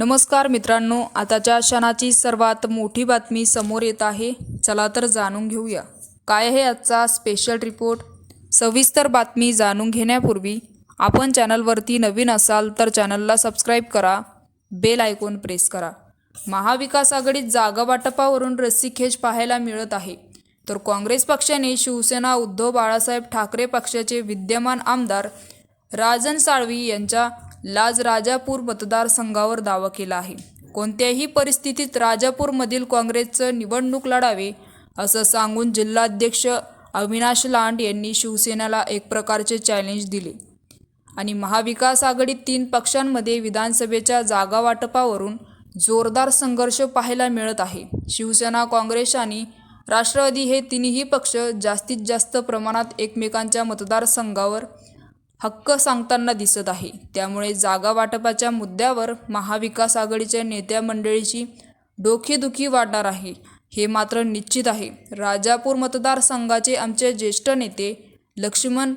नमस्कार मित्रांनो आताच्या क्षणाची सर्वात मोठी बातमी समोर येत आहे. चला तर जाणून घेऊया. काय आहे आजचा स्पेशल रिपोर्ट सविस्तर बातमी जाणून घेण्यापूर्वी आपण चॅनलवरती नवीन असाल तर चॅनलला सबस्क्राईब करा बेल आयकॉन प्रेस करा. महाविकास आघाडीत जागा वाटपावरून रस्सीखेच पाहायला मिळत आहे. तर काँग्रेस पक्षाने शिवसेना उद्धव बाळासाहेब ठाकरे पक्षाचे विद्यमान आमदार राजन साळवी यांच्या लाज राजापूर मतदारसंघावर दावा केला आहे. कोणत्याही परिस्थितीत राजापूरमधील काँग्रेसचं निवडणूक लढावे असं सांगून जिल्हाध्यक्ष अविनाश लांड यांनी शिवसेनेला एक प्रकारचे चॅलेंज दिले. आणि महाविकास आघाडीत तीन पक्षांमध्ये विधानसभेच्या जागा वाटपावरून जोरदार संघर्ष पाहायला मिळत आहे. शिवसेना काँग्रेस आणि राष्ट्रवादी हे तिन्ही पक्ष जास्तीत जास्त प्रमाणात एकमेकांच्या मतदारसंघावर हक्क सांगताना दिसत आहे. त्यामुळे जागा वाटपाच्या मुद्द्यावर महाविकास आघाडीच्या नेत्या मंडळीची डोकेदुखी वाढणार आहे. हे मात्र निश्चित आहे. राजापूर मतदारसंघाचे आमचे ज्येष्ठ नेते लक्ष्मण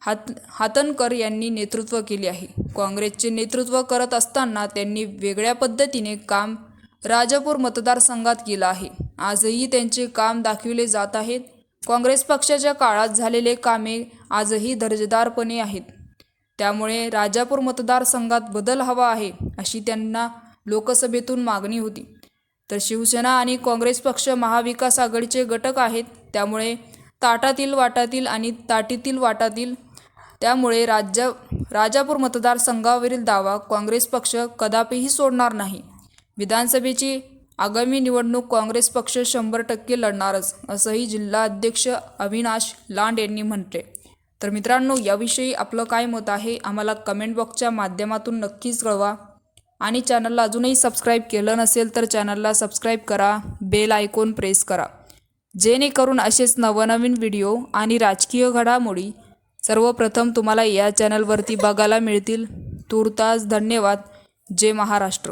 हात हातनकर यांनी नेतृत्व केले आहे. काँग्रेसचे नेतृत्व करत असताना त्यांनी वेगळ्या पद्धतीने काम राजापूर मतदारसंघात केलं आहे. आजही त्यांचे काम दाखविले जात आहेत. काँग्रेस पक्षाच्या काळात झालेले कामे आजही दर्जेदारपणे आहेत. त्यामुळे राजापूर मतदारसंघात बदल हवा आहे अशी त्यांना लोकसभेतून मागणी होती. तर शिवसेना आणि काँग्रेस पक्ष महाविकास आघाडीचे घटक आहेत त्यामुळे ताटातील वाटातील आणि ताटीतील वाटातील त्यामुळे राज्य राजापूर मतदारसंघावरील दावा काँग्रेस पक्ष कदापिही सोडणार नाही. विधानसभेची आगामी निवडणूक काँग्रेस पक्ष शंभर टक्के लढणारच असंही जिल्हा अध्यक्ष अविनाश लांड यांनी म्हटले. तर मित्रांनो याविषयी आपलं काय मत आहे आम्हाला कमेंट बॉक्सच्या माध्यमातून नक्कीच कळवा. आणि चॅनलला अजूनही सबस्क्राईब केलं नसेल तर चॅनलला सबस्क्राईब करा बेल आयकॉन प्रेस करा. जेणेकरून असेच नवनवीन व्हिडिओ आणि राजकीय घडामोडी सर्वप्रथम तुम्हाला या चॅनलवरती बघायला मिळतील. तूर्तास धन्यवाद. जय महाराष्ट्र.